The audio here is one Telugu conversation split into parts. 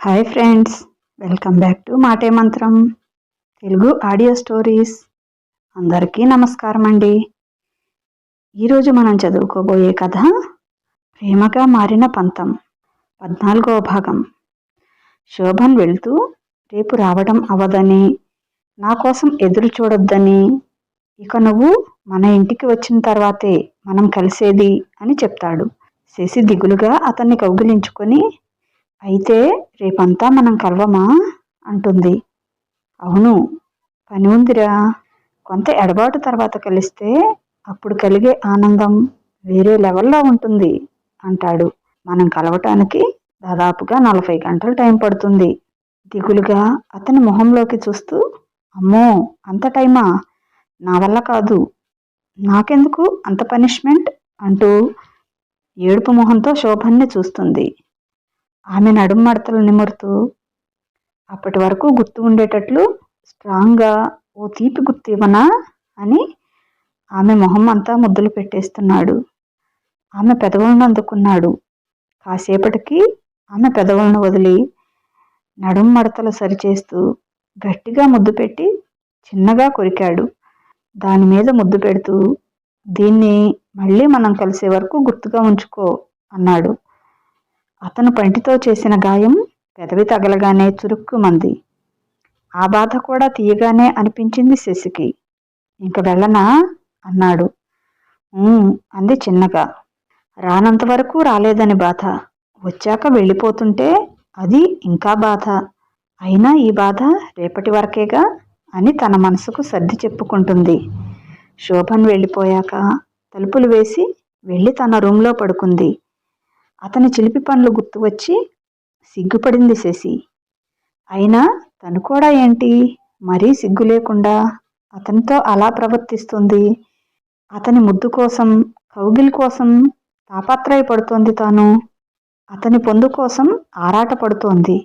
Hi friends welcome back to Maate Mantram Telugu audio stories అందరికీ నమస్కారం అండి. ఈరోజు మనం చదువుకోబోయే కథ ప్రేమగా మారిన పంతం పద్నాలుగవ భాగం. శోభన్ వెళ్తూ రేపు రావడం అవ్వదని నా కోసం ఎదురు చూడొద్దని ఇక నువ్వు మన ఇంటికి వచ్చిన తర్వాతే మనం కలిసేది అని చెప్తాడు. శశి దిగులుగా అతన్ని కౌగిలించుకొని అయితే రేపంతా మనం కలవమా? అంటుంది. అవును పని ఉందిరా. కొంత ఎడబాటు తర్వాత కలిస్తే అప్పుడు కలిగే ఆనందం వేరే లెవెల్లో ఉంటుంది అంటాడు. మనం కలవటానికి దాదాపుగా నలభై గంటలు టైం పడుతుంది. దిగులుగా అతని మొహంలోకి చూస్తూ అమ్మో అంత టైమా? నా వల్ల కాదు. నాకెందుకు అంత పనిష్మెంట్? అంటూ ఏడుపు మొహంతో శోభన్ని చూస్తుంది. ఆమె నడుం మడతలు నిమురుతూ అప్పటి వరకు గుర్తు ఉండేటట్లు స్ట్రాంగ్గా ఓ తీపి గుర్తు ఇవ్వనా అని ఆమె మొహం అంతా ముద్దులు పెట్టేస్తున్నాడు. ఆమె పెదవులను అందుకున్నాడు. కాసేపటికి ఆమె పెదవులను వదిలి నడుం మడతలు సరిచేస్తూ గట్టిగా ముద్దు పెట్టి చిన్నగా కొరికాడు. దాని మీద ముద్దు పెడుతూ దీన్ని మళ్ళీ మనం కలిసే వరకు గుర్తుగా ఉంచుకో అన్నాడు. అతను పంటితో చేసిన గాయం పెదవి తగలగానే చురుక్కుమంది. ఆ బాధ కూడా తీయగానే అనిపించింది శశికి. ఇంక వెళ్ళనా? అన్నాడు. అంది చిన్నగా. రానంత వరకు రాలేదని బాధ. వచ్చాక వెళ్ళిపోతుంటే అది ఇంకా బాధ. అయినా ఈ బాధ రేపటి వరకేగా? అని తన మనసుకు సర్ది చెప్పుకుంటుంది. శోభన్ వెళ్ళిపోయాక తలుపులు వేసి వెళ్ళి తన రూమ్లో పడుకుంది. అతని చిలిపి పనులు గుర్తు వచ్చి సిగ్గుపడింది శశి. అయినా తను కూడా ఏంటి? మరీ సిగ్గు లేకుండా అతనితో అలా ప్రవర్తిస్తుంది. అతని ముద్దు కోసం కౌగిల్ కోసం తాపత్రయపడుతోంది తాను. అతని పొందు కోసం ఆరాట పడుతోంది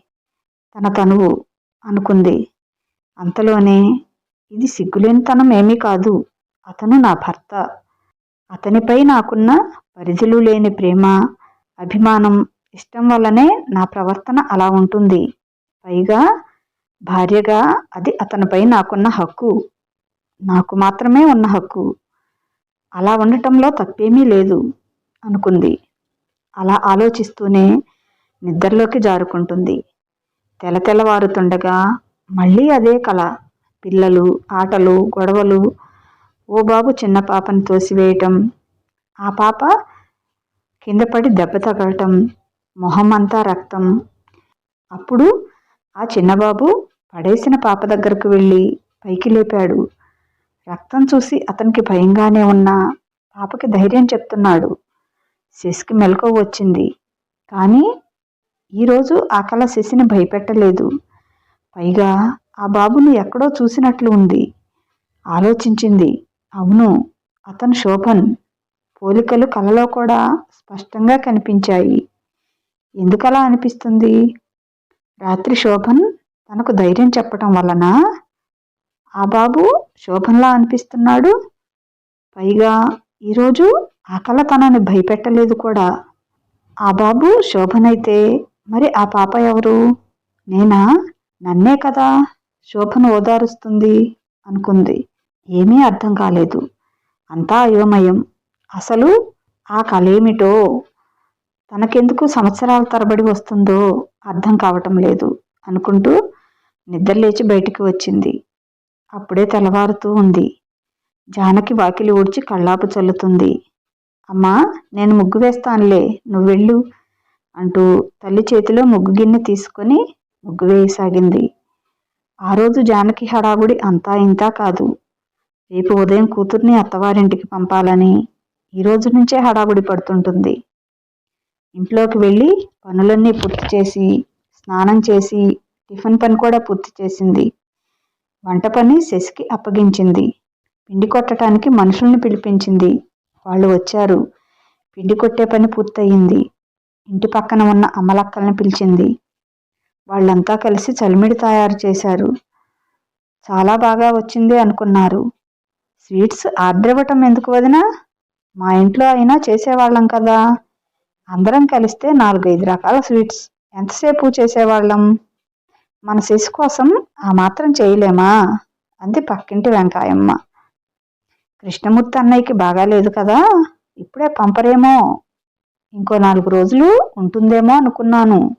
తన తనువు అనుకుంది. అంతలోనే ఇది సిగ్గులేనితనం ఏమీ కాదు. అతను నా భర్త. అతనిపై నాకున్న పరిధులు లేని ప్రేమ అభిమానం ఇష్టం వల్లనే నా ప్రవర్తన అలా ఉంటుంది. పైగా భార్యగా అది అతనిపై నాకున్న హక్కు. నాకు మాత్రమే ఉన్న హక్కు. అలా ఉండటంలో తప్పేమీ లేదు అనుకుంది. అలా ఆలోచిస్తూనే నిద్రలోకి జారుకుంటుంది. తెల తెల్లవారుతుండగా మళ్ళీ అదే కళ పిల్లలు ఆటలు గొడవలు. ఓ బాబు చిన్న పాపని తోసివేయటం. ఆ పాప కింద పడి దెబ్బ తగలటం మొహం అంతా రక్తం. అప్పుడు ఆ చిన్నబాబు పడేసిన పాప దగ్గరకు వెళ్ళి పైకి లేపాడు. రక్తం చూసి అతనికి భయంగానే ఉన్న పాపకి ధైర్యం చెప్తున్నాడు. శశికి మెలకు వచ్చింది. కానీ ఈరోజు ఆ కళ శశిని భయపెట్టలేదు. పైగా ఆ బాబుని ఎక్కడో చూసినట్లు ఉంది. ఆలోచించింది. అవును అతను శోభన్. పోలికలు కలలో కూడా స్పష్టంగా కనిపించాయి. ఎందుకలా అనిపిస్తుంది? రాత్రి శోభన్ తనకు ధైర్యం చెప్పటం వలన? ఆ బాబు శోభన్లా అనిపిస్తున్నాడు? పైగా ఈరోజు ఆ కళ తనని భయపెట్టలేదు కూడా. ఆ బాబు శోభనైతే మరి ఆ పాప ఎవరు? నేనా? నన్నే కదా శోభను ఓదారుస్తుంది అనుకుంది. ఏమీ అర్థం కాలేదు. అంతా అయోమయం. అసలు ఆ కళేమిటో తనకెందుకు సంవత్సరాల తరబడి వస్తుందో అర్థం కావటం లేదు అనుకుంటూ నిద్రలేచి బయటికి వచ్చింది. అప్పుడే తెల్లవారుతూ ఉంది. జానకి వాకిలి ఊడ్చి కళ్ళాపు చల్లుతుంది. అమ్మా నేను ముగ్గు వేస్తానులే నువ్వు వెళ్ళు అంటూ తల్లి చేతిలో ముగ్గు గిన్నె తీసుకొని ముగ్గు వేయసాగింది. ఆ రోజు జానకి హడావుడి అంతా ఇంతా కాదు. రేపు ఉదయం కూతుర్ని అత్తవారింటికి పంపాలని ఈ రోజు నుంచే హడావుడి పడుతుంటుంది. ఇంట్లోకి వెళ్ళి పనులన్నీ పూర్తి చేసి స్నానం చేసి టిఫిన్ పని కూడా పూర్తి చేసింది. వంట పని శశికి అప్పగించింది. పిండి కొట్టడానికి మనుషుల్ని పిలిపించింది. వాళ్ళు వచ్చారు. పిండి కొట్టే పని పూర్తయింది. ఇంటి పక్కన ఉన్న అమ్మలక్కల్ని పిలిచింది. వాళ్ళంతా కలిసి చలిమిడి తయారు చేశారు. చాలా బాగా వచ్చింది అనుకున్నారు. స్వీట్స్ ఆర్డర్ ఇవ్వటం ఎందుకు వదినా? మా ఇంట్లో అయినా చేసేవాళ్ళం కదా. అందరం కలిస్తే నాలుగైదు రకాల స్వీట్స్. ఎంతసేపు చేసేవాళ్ళం? మన శిశు కోసం ఆ మాత్రం చేయలేమా? అంది పక్కింటి వెంకాయమ్మ. కృష్ణమూర్తి అన్నయ్యకి బాగాలేదు కదా. ఇప్పుడే పంపరేమో. ఇంకో నాలుగు రోజులు ఉంటుందేమో అనుకున్నాను.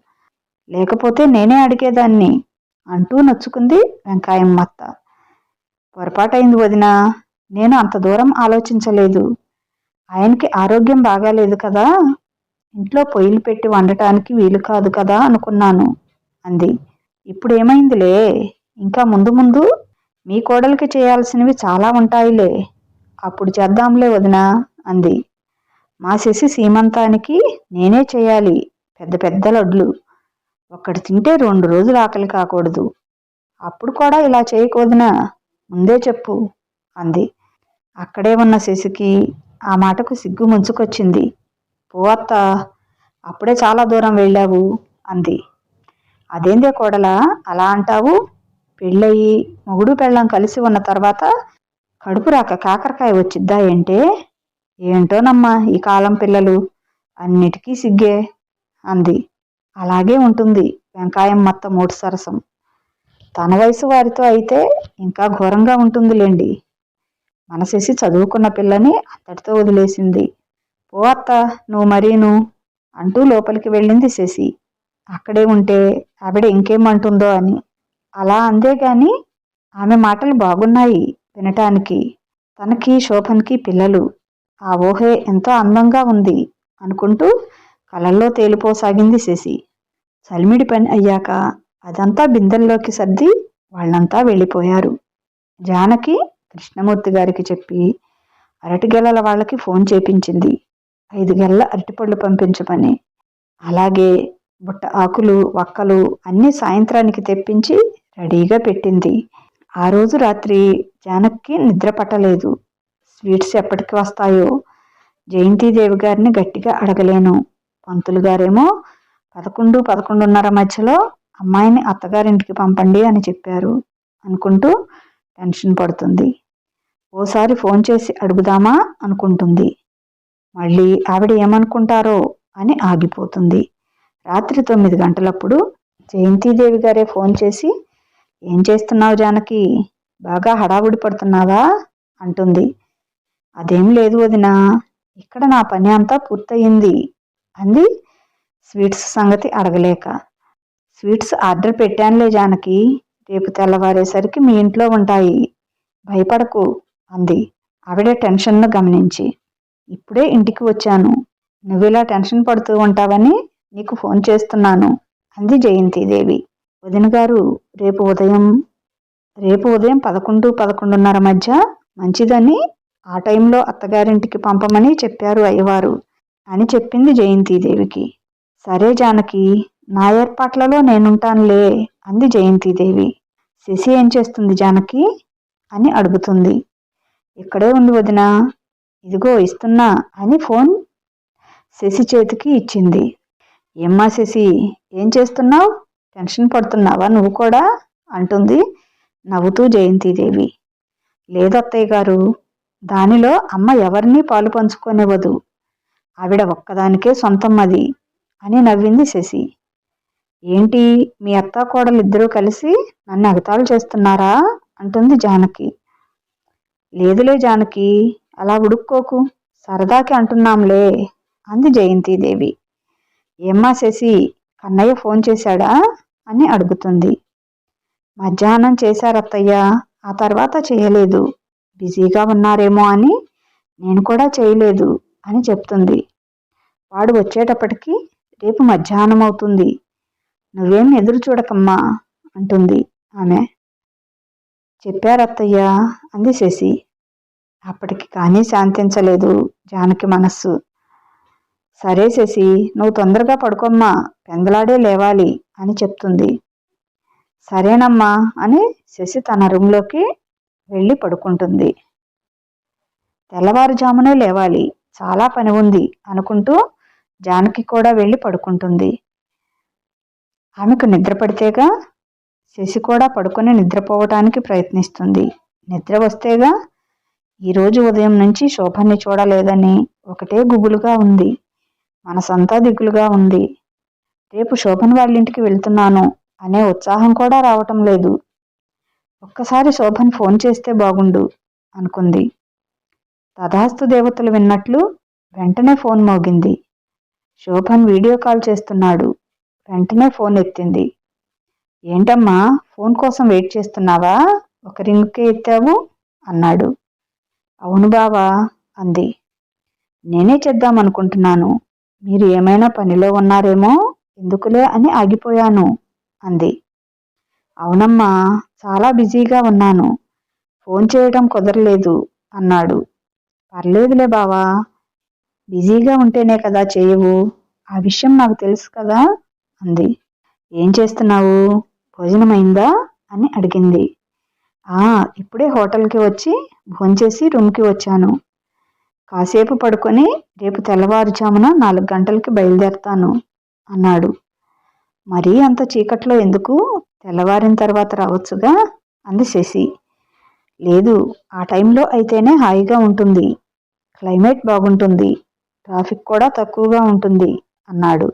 లేకపోతే నేనే అడిగేదాన్ని అంటూ నొచ్చుకుంది వెంకాయమ్మత్త. పొరపాటైంది వదిన. నేను అంత దూరం ఆలోచించలేదు. ఆయనకి ఆరోగ్యం బాగాలేదు కదా. ఇంట్లో పొయ్యిలు పెట్టి వండటానికి వీలు కాదు కదా అనుకున్నాను అంది. ఇప్పుడు ఏమైందిలే? ఇంకా ముందు ముందు మీ కోడలికి చేయాల్సినవి చాలా ఉంటాయిలే. అప్పుడు చేద్దాంలే వదినా అంది. మా శశి సీమంతానికి నేనే చేయాలి. పెద్ద పెద్ద లడ్లు. ఒక్కటి తింటే రెండు రోజులు ఆకలి కాకూడదు. అప్పుడు కూడా ఇలా చేయకూడదునా ముందే చెప్పు అంది. అక్కడే ఉన్న శశికి ఆ మాటకు సిగ్గు ముంచుకొచ్చింది. పోవత్త అప్పుడే చాలా దూరం వెళ్ళావు అంది. అదేందే కోడలా అలా అంటావు? పెళ్ళయి మొగుడు పెళ్ళం కలిసి ఉన్న తర్వాత కడుపు రాక కాకరకాయ వచ్చిద్దా ఏంటే? ఏంటోనమ్మా ఈ కాలం పిల్లలు అన్నిటికీ సిగ్గే అంది. అలాగే ఉంటుంది వెంకాయం మత్త మూడు సరసం. తన వయసు వారితో అయితే ఇంకా ఘోరంగా ఉంటుందిలేండి. మనసేసి చదువుకున్న పిల్లని అంతటితో వదిలేసింది. పో అత్త నువ్వు మరీను అంటూ లోపలికి వెళ్ళింది శశి. అక్కడే ఉంటే ఆవిడ ఇంకేమంటుందో అని. అలా అందే గాని ఆమె మాటలు బాగున్నాయి వినటానికి. తనకి శోభన్కి పిల్లలు. ఆ ఊహే ఎంతో అందంగా ఉంది అనుకుంటూ కలల్లో తేలిపోసాగింది శశి. చలిమిడి పని అయ్యాక అదంతా బిందెల్లోకి సర్ది వాళ్ళంతా వెళ్ళిపోయారు. జానకి కృష్ణమూర్తి గారికి చెప్పి అరటి గెలల వాళ్ళకి ఫోన్ చేపించింది. ఐదు గెలల అరటిపళ్ళు పంపించమని. అలాగే బుట్ట ఆకులు వక్కలు అన్నీ సాయంత్రానికి తెప్పించి రెడీగా పెట్టింది. ఆ రోజు రాత్రి జానక్కి నిద్ర పట్టలేదు. స్వీట్స్ ఎప్పటికి వస్తాయో జయంతిదేవి గారిని గట్టిగా అడగలేను. పంతులు గారేమో పదకొండు పదకొండున్నర మధ్యలో అమ్మాయిని అత్తగారింటికి పంపండి అని చెప్పారు అనుకుంటూ టెన్షన్ పడుతుంది. ఓసారి ఫోన్ చేసి అడుగుదామా అనుకుంటుంది. మళ్ళీ ఆవిడ ఏమనుకుంటారో అని ఆగిపోతుంది. రాత్రి తొమ్మిది గంటలప్పుడు జయంతిదేవి గారే ఫోన్ చేసి ఏం చేస్తున్నావు జానకి? బాగా హడావుడి పడుతున్నావా? అంటుంది. అదేం లేదు వదినా ఇక్కడ నా పని అంతా పూర్తయింది అంది. స్వీట్స్ సంగతి అడగలేక స్వీట్స్ ఆర్డర్ పెట్టానులే జానకి రేపు తెల్లవారేసరికి మీ ఇంట్లో ఉంటాయి. భయపడకు అంది. ఆవిడ టెన్షన్ను గమనించి ఇప్పుడే ఇంటికి వచ్చాను. నువ్వు ఇలా టెన్షన్ పడుతూ ఉంటావని నీకు ఫోన్ చేస్తున్నాను అంది జయంతిదేవి. వదిన గారు రేపు ఉదయం రేపు ఉదయం పదకొండు పదకొండున్నర మధ్య మంచిదని ఆ టైంలో అత్తగారింటికి పంపమని చెప్పారు అయ్యవారు అని చెప్పింది జయంతిదేవికి. సరే జానకి నా ఏర్పాట్లలో నేనుంటానులే అంది జయంతిదేవి. శశి ఏం చేస్తుంది జానకి? అని అడుగుతుంది. ఇక్కడే ఉంది వదిన. ఇదిగో ఇస్తున్నా అని ఫోన్ శశి చేతికి ఇచ్చింది. ఏమ్మా శశి ఏం చేస్తున్నావు? టెన్షన్ పడుతున్నావా నువ్వు కూడా? అంటుంది నవ్వుతూ జయంతిదేవి. లేదు అత్తయ్య గారు దానిలో అమ్మ ఎవరినీ పాలు పంచుకోనివ్వదు. ఆవిడ ఒక్కదానికే సొంతం అది అని నవ్వింది శశి. ఏంటి మీ అత్త కోడలు ఇద్దరూ కలిసి నన్ను ఎగతాళి చేస్తున్నారా? అంటుంది జానకి. లేదులే జానకి అలా ఉడుక్కోకు. సరదాకి అంటున్నాంలే అంది జయంతిదేవి. ఏమ్మా శశి కన్నయ్య ఫోన్ చేశాడా అని అడుగుతుంది. మధ్యాహ్నం చేశారత్తయ్య ఆ తర్వాత చేయలేదు. బిజీగా ఉన్నారేమో అని నేను కూడా చేయలేదు అని చెప్తుంది. వాడు వచ్చేటప్పటికి రేపు మధ్యాహ్నం అవుతుంది. నువ్వేం ఎదురు చూడకమ్మా అంటుంది ఆమె. చెప్పారత్తయ్య అంది శశి. అప్పటికి కానీ శాంతించలేదు జానకి మనస్సు. సరే శశి నువ్వు తొందరగా పడుకోమ్మా పెందలాడే లేవాలి అని చెప్తుంది. సరేనమ్మా అని శశి తన రూమ్లోకి వెళ్ళి పడుకుంటుంది. తెల్లవారుజామునే లేవాలి చాలా పని ఉంది అనుకుంటూ జానకి కూడా వెళ్ళి పడుకుంటుంది. ఆమెకు నిద్ర పడితేగా శశి కూడా పడుకొని నిద్రపోవటానికి ప్రయత్నిస్తుంది. నిద్ర వస్తేగా ఈరోజు ఉదయం నుంచి శోభాన్ని చూడలేదని ఒకటే గుబులుగా ఉంది. మనసంతా దిగులుగా ఉంది. రేపు శోభన్ వాళ్ళ ఇంటికి వెళ్తున్నాను అనే ఉత్సాహం కూడా రావటం లేదు. ఒక్కసారి శోభన్ ఫోన్ చేస్తే బాగుండు అనుకుంది. తథాస్తు దేవతలు విన్నట్లు వెంటనే ఫోన్ మోగింది. శోభన్ వీడియో కాల్ చేస్తున్నాడు. వెంటనే ఫోన్ ఎత్తింది. ఏంటమ్మా ఫోన్ కోసం వెయిట్ చేస్తున్నావా? ఒక రింగ్కే ఎత్తావు? అన్నాడు. అవును బావా అంది. నేనే చేద్దామనుకుంటున్నాను. మీరు ఏమైనా పనిలో ఉన్నారేమో ఎందుకులే అని ఆగిపోయాను అంది. అవునమ్మా చాలా బిజీగా ఉన్నాను. ఫోన్ చేయడం కుదరలేదు అన్నాడు. పర్లేదులే బావా బిజీగా ఉంటేనే కదా చేయవు. ఆ విషయం నాకు తెలుసు కదా అంది. ఏం చేస్తున్నావు? భోజనమైందా? అని అడిగింది. ఇప్పుడే హోటల్కి వచ్చి భోంచేసి రూమ్కి వచ్చాను. కాసేపు పడుకొని రేపు తెల్లవారుజామున నాలుగు గంటలకి బయలుదేరతాను అన్నాడు. మరీ అంత చీకట్లో ఎందుకు? తెల్లవారిన తర్వాత రావచ్చుగా? అంది శశి. లేదు ఆ టైంలో అయితేనే హాయిగా ఉంటుంది. క్లైమేట్ బాగుంటుంది. ట్రాఫిక్ కూడా తక్కువగా ఉంటుంది అన్నాడు.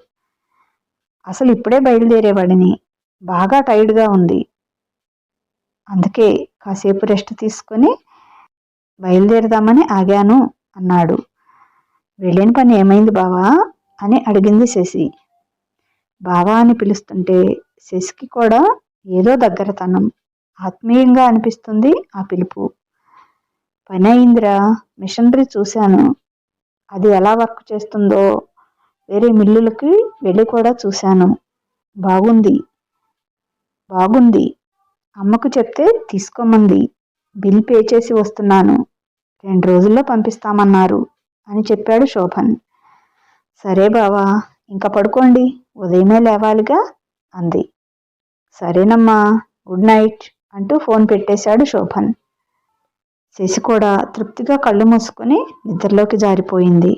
అసలు ఇప్పుడే బయలుదేరేవాడిని. బాగా టైర్డ్గా ఉంది. అందుకే కాసేపు రెస్ట్ తీసుకొని బయలుదేరదామని ఆగాను అన్నాడు. వెళ్ళిన పని ఏమైంది బావా? అని అడిగింది శశి. బావా అని పిలుస్తుంటే శశికి కూడా ఏదో దగ్గరతనం ఆత్మీయంగా అనిపిస్తుంది ఆ పిలుపు. పని అయిందిరా మిషనరీ చూశాను. అది ఎలా వర్క్ చేస్తుందో వేరే మిల్లులకి వెళ్ళి కూడా చూశాను. బాగుంది. బాగుంది. అమ్మకు చెప్తే తీసుకోమంది. బిల్ పే చేసి వస్తున్నాను. రెండు రోజుల్లో పంపిస్తామన్నారు అని చెప్పాడు శోభన్. సరే బావా ఇంకా పడుకోండి. ఉదయమే లేవాలిగా అంది. సరేనమ్మా గుడ్ నైట్ అంటూ ఫోన్ పెట్టేశాడు శోభన్. శశి కూడా తృప్తిగా కళ్ళు మూసుకొని నిద్రలోకి జారిపోయింది.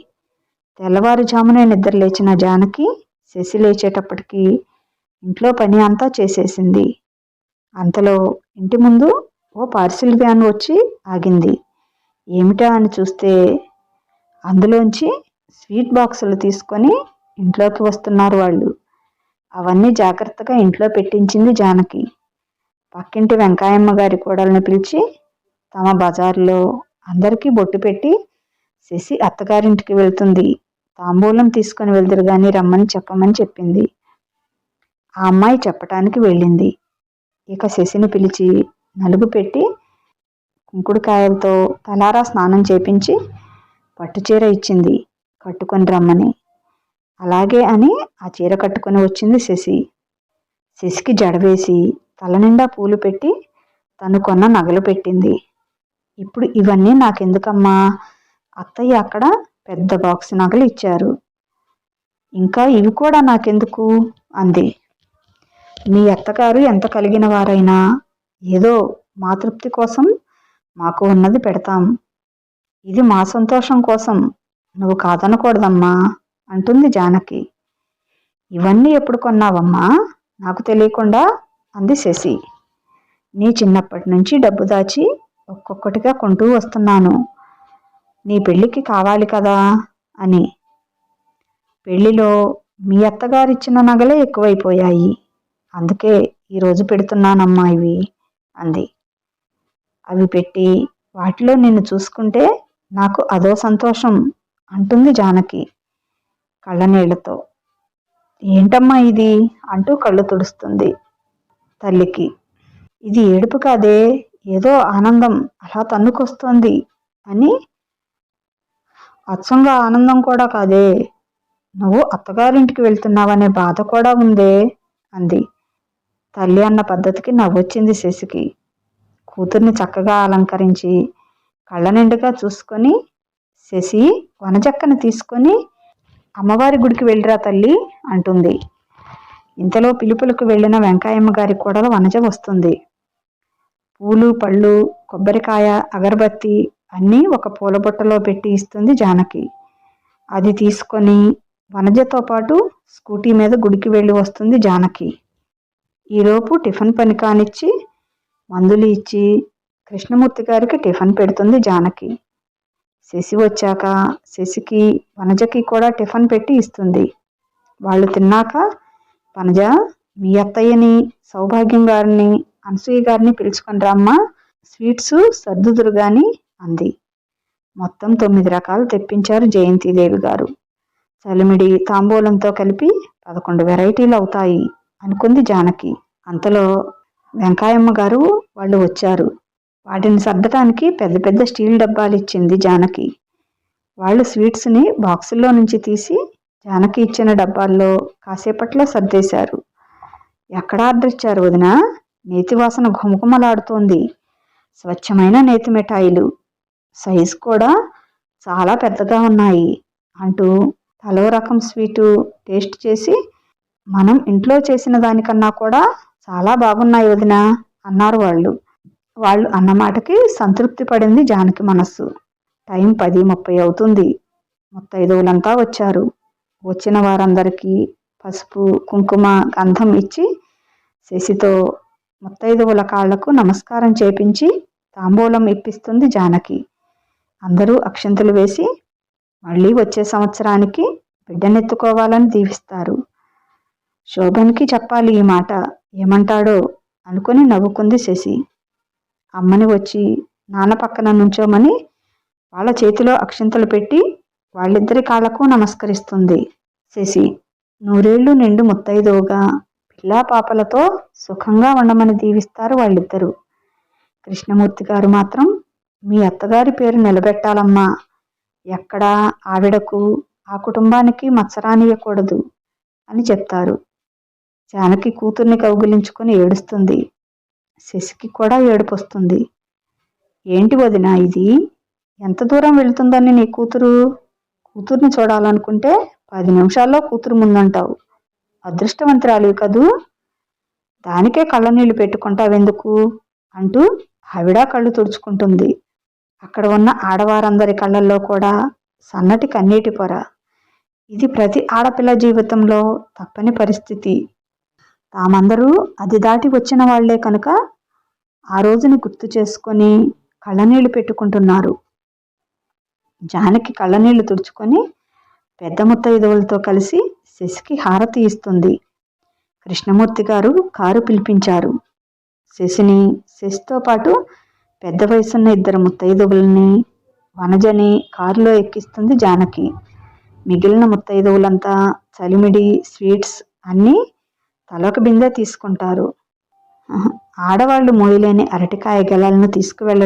తెల్లవారుజామునే నిద్ర లేచిన జానకి శశి లేచేటప్పటికి ఇంట్లో పని అంతా చేసేసింది. అంతలో ఇంటి ముందు ఓ పార్సిల్ వ్యాన్ వచ్చి ఆగింది. ఏమిటా అని చూస్తే అందులోంచి స్వీట్ బాక్సులు తీసుకొని ఇంట్లోకి వస్తున్నారు వాళ్ళు. అవన్నీ జాగ్రత్తగా ఇంట్లో పెట్టించింది జానకి. పక్కింటి వెంకాయమ్మ గారి కోడల్ని పిలిచి తమ బజార్లో అందరికీ బొట్టు పెట్టి శశి అత్తగారింటికి వెళ్తుంది. తాంబూలం తీసుకొని వెళ్తురు కానీ రమ్మని చెప్పమని చెప్పింది. ఆ అమ్మాయి చెప్పటానికి వెళ్ళింది. ఇక శశిని పిలిచి నలుగు పెట్టి కుంకుడుకాయలతో తలారా స్నానం చేపించి పట్టుచీర ఇచ్చింది. కట్టుకొని రమ్మని. అలాగే అని ఆ చీర కట్టుకొని వచ్చింది శశి. శశికి జడవేసి తల నిండా పూలు పెట్టి తను కొన్న నగలు పెట్టింది. ఇప్పుడు ఇవన్నీ నాకెందుకమ్మా? అత్తయ్య అక్కడ పెద్ద బాక్స్ నగలు ఇచ్చారు. ఇంకా ఇవి కూడా నాకెందుకు? అంది. మీ అత్తగారు ఎంత కలిగిన వారైనా ఏదో మా తృప్తి కోసం మాకు ఉన్నది పెడతాం. ఇది మా సంతోషం కోసం. నువ్వు కాదనకూడదమ్మా అంటుంది జానకి. ఇవన్నీ ఎప్పుడు కొన్నావమ్మా? నాకు తెలియకుండా అంది శశి. నీ చిన్నప్పటి నుంచి డబ్బు దాచి ఒక్కొక్కటిగా కొంటూ వస్తున్నాను. నీ పెళ్ళికి కావాలి కదా? అని. పెళ్ళిలో మీ అత్తగారిచ్చిన నగలే ఎక్కువైపోయాయి. అందుకే ఈరోజు పెడుతున్నానమ్మా ఇవి అంది. అవి పెట్టి వాటిలో నిన్ను చూసుకుంటే నాకు అదో సంతోషం అంటుంది జానకి కళ్ళనీళ్ళతో ఏంటమ్మా ఇది? అంటూ కళ్ళు తుడుస్తుంది తల్లికి. ఇది ఏడుపు కాదే? ఏదో ఆనందం అలా తన్నుకొస్తోంది అని. అచ్చంగా ఆనందం కూడా కాదే. నువ్వు అత్తగారింటికి వెళ్తున్నావనే బాధ కూడా ఉందే అంది. తల్లి అన్న పద్ధతికి నవ్వొచ్చింది శశికి. కూతుర్ని చక్కగా అలంకరించి కళ్ళ నిండుగా చూసుకొని శశి వనజక్కను తీసుకొని అమ్మవారి గుడికి వెళ్ళిరా తల్లి అంటుంది. ఇంతలో పిలుపులకు వెళ్ళిన వెంకాయమ్మ గారి కూడా వనజ వస్తుంది. పూలు పళ్ళు కొబ్బరికాయ అగరబత్తి అన్నీ ఒక పూలబుట్టలో పెట్టి ఇస్తుంది జానకి. అది తీసుకొని వనజతో పాటు స్కూటీ మీద గుడికి వెళ్ళి వస్తుంది జానకి. ఈలోపు టిఫిన్ పని కానిచ్చి మందులు ఇచ్చి కృష్ణమూర్తి గారికి టిఫిన్ పెడుతుంది జానకి. శశి వచ్చాక శశికి వనజకి కూడా టిఫిన్ పెట్టి ఇస్తుంది. వాళ్ళు తిన్నాక వనజ మీ అత్తయ్యని సౌభాగ్యం గారిని అనసూయ గారిని పిలుచుకొని రమ్మా స్వీట్స్ సర్దుదురు గాని అంది. మొత్తం తొమ్మిది రకాలు తెప్పించారు జయంతిదేవి గారు. చలిమిడి తాంబూలంతో కలిపి పదకొండు వెరైటీలు అవుతాయి. అనుకుంది జానకి. అంతలో వెంకాయమ్మ గారు వాళ్ళు వచ్చారు. వాటిని సర్దటానికి పెద్ద పెద్ద స్టీల్ డబ్బాలు ఇచ్చింది జానకి. వాళ్ళు స్వీట్స్ని బాక్సుల్లో నుంచి తీసి జానకి ఇచ్చిన డబ్బాల్లో కాసేపట్లో సర్దేశారు. ఎక్కడ ఆర్డర్ ఇచ్చారు వదిన? నేతి వాసన ఘుమఘుమలాడుతోంది. స్వచ్ఛమైన నేతి మిఠాయిలు. సైజు కూడా చాలా పెద్దగా ఉన్నాయి అంటూ తలో రకం స్వీటు టేస్ట్ చేసి మనం ఇంట్లో చేసిన దానికన్నా కూడా చాలా బాగున్నాయి వదిన అన్నారు వాళ్ళు. వాళ్ళు అన్నమాటకి సంతృప్తి పడింది జానకి మనస్సు. టైం పది ముప్పై అవుతుంది. ముత్తైదువులంతా వచ్చారు. వచ్చిన వారందరికీ పసుపు కుంకుమ గంధం ఇచ్చి శశితో ముత్తైదువుల కాళ్ళకు నమస్కారం చేపించి తాంబూలం ఇప్పిస్తుంది జానకి. అందరూ అక్షంతలు వేసి మళ్ళీ వచ్చే సంవత్సరానికి బిడ్డనెత్తుకోవాలని దీవిస్తారు. శోభన్కి చెప్పాలి ఈ మాట. ఏమంటాడో అనుకుని నవ్వుకుంది శశి. అమ్మని వచ్చి నాన్న పక్కన నుంచోమని వాళ్ళ చేతిలో అక్షింతలు పెట్టి వాళ్ళిద్దరి కాళ్ళకు నమస్కరిస్తుంది శశి. నూరేళ్ళు నిండు ముత్తైదోగా పిల్లా పాపలతో సుఖంగా ఉండమని దీవిస్తారు వాళ్ళిద్దరూ. కృష్ణమూర్తి గారు మాత్రం మీ అత్తగారి పేరు నిలబెట్టాలమ్మా. ఎక్కడా ఆవిడకు ఆ కుటుంబానికి మత్సరానియకూడదు అని చెప్తారు. జానకి కూతుర్ని కౌగిలించుకొని ఏడుస్తుంది. శశికి కూడా ఏడుపొస్తుంది. ఏంటి వదిన ఇది? ఎంత దూరం వెళుతుందని నీ కూతురు? కూతుర్ని చూడాలనుకుంటే పది నిమిషాల్లో కూతురు ముందంటావు. అదృష్టవంతురాలివి కదూ? దానికే కళ్ళ నీళ్ళు పెట్టుకుంటావెందుకు? అంటూ ఆవిడ కళ్ళు తుడుచుకుంటుంది. అక్కడ ఉన్న ఆడవారందరి కళ్ళల్లో కూడా సన్నటి కన్నీటి పొర. ఇది ప్రతి ఆడపిల్ల జీవితంలో తప్పని పరిస్థితి. తామందరూ అది దాటి వచ్చిన వాళ్ళే కనుక ఆ రోజుని గుర్తు చేసుకొని కళ్ళనీళ్ళు పెట్టుకుంటున్నారు. జానకి కళ్ళనీళ్ళు తుడుచుకొని పెద్ద ముత్తైదువులతో కలిసి శశికి హారతి ఇస్తుంది. కృష్ణమూర్తి గారు కారు పిలిపించారు. శశిని శశితో పాటు పెద్ద వయసున్న ఇద్దరు ముత్తైదువులని వనజని కారులో ఎక్కిస్తుంది జానకి. మిగిలిన ముత్తైదువులంతా చలిమిడి స్వీట్స్ అన్నీ తలొక బిందె తీసుకుంటారు. ఆడవాళ్ళు మోయలేని అరటికాయ గెలలను తీసుకువెళ్ళడం